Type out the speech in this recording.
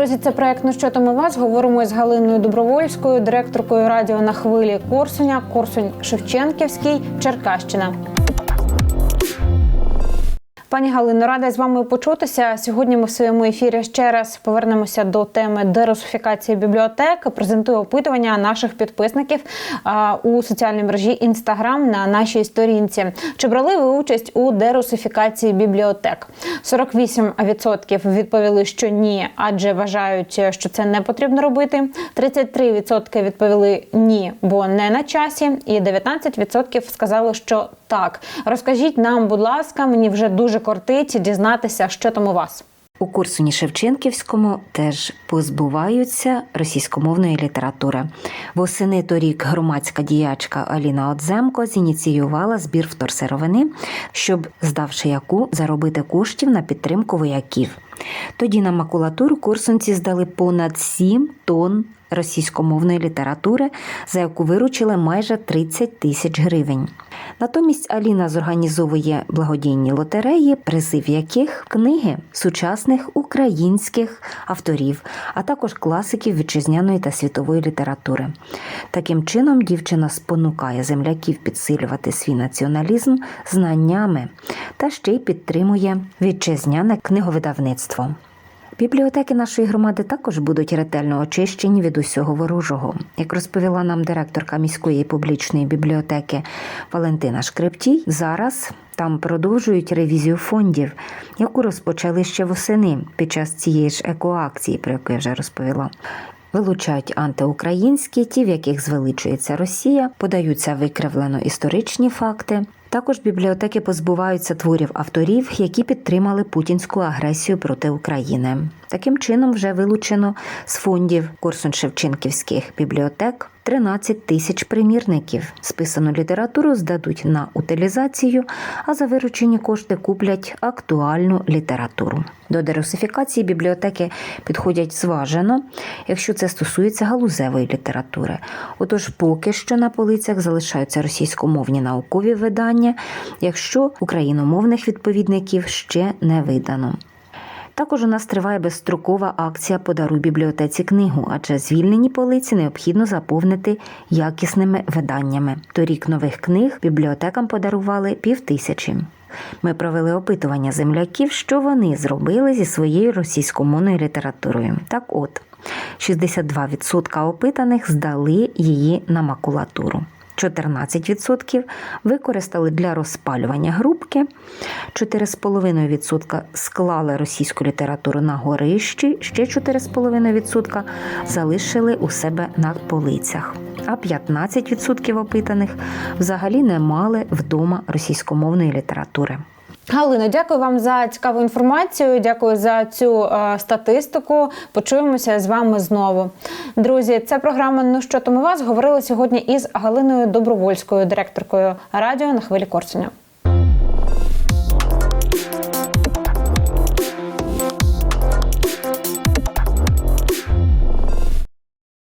Друзі, це проект «Ну що там у вас? Говоримо з Галиною Добровольською, директоркою радіо на хвилі Корсуня, Корсунь Шевченківський, Черкащина. Пані Галино, рада з вами почутися. Сьогодні ми в своєму ефірі ще раз повернемося до теми дерусифікації бібліотек. Презентую опитування наших підписників у соціальній мережі Інстаграм на нашій сторінці. Чи брали ви участь у дерусифікації бібліотек? 48% відповіли, що ні, адже вважають, що це не потрібно робити. 33% відповіли ні, бо не на часі, і 19% сказали, що так. Розкажіть нам, будь ласка, мені вже дуже кортить дізнатися, що там у вас. У Курсуні Шевченківському теж позбуваються російськомовної літератури. Восени торік громадська діячка Аліна Отземко зініціювала збір вторсировини, щоб, здавши яку, заробити коштів на підтримку вояків. Тоді на макулатуру курсунці здали понад 7 тонн російськомовної літератури, за яку виручили майже 30 тисяч гривень. Натомість Аліна зорганізовує благодійні лотереї, призи в яких книги сучасних українських авторів, а також класиків вітчизняної та світової літератури. Таким чином, дівчина спонукає земляків підсилювати свій націоналізм знаннями та ще й підтримує вітчизняне книговидавництво. Бібліотеки нашої громади також будуть ретельно очищені від усього ворожого. Як розповіла нам директорка міської публічної бібліотеки Валентина Шкрептій, зараз там продовжують ревізію фондів, яку розпочали ще восени під час цієї ж екоакції, про яку я вже розповіла. Вилучають антиукраїнські, ті, в яких звеличується Росія, подаються викривлено історичні факти. Також бібліотеки позбуваються творів авторів, які підтримали путінську агресію проти України. Таким чином вже вилучено з фондів Корсун-Шевченківських бібліотек 13 тисяч примірників. Списану літературу здадуть на утилізацію, а за виручені кошти куплять актуальну літературу. До дерусифікації бібліотеки підходять зважено, якщо це стосується галузевої літератури. Отож, поки що на полицях залишаються російськомовні наукові видання, якщо україномовних відповідників ще не видано. Також у нас триває безстрокова акція Подаруй бібліотеці книгу, адже звільнені полиці необхідно заповнити якісними виданнями. Торік нових книг бібліотекам подарували півтисячі. Ми провели опитування земляків, що вони зробили зі своєю російськомовною літературою. Так от, 62% опитаних здали її на макулатуру. 14% використали для розпалювання грубки, 4,5% склали російську літературу на горищі, ще 4,5% залишили у себе на полицях. А 15% опитаних взагалі не мали вдома російськомовної літератури. Галино, дякую вам за цікаву інформацію. Дякую за цю е, статистику. Почуємося з вами знову. Друзі, це програма Ну що там у вас говорили сьогодні із Галиною Добровольською, директоркою радіо на хвилі Корсуня.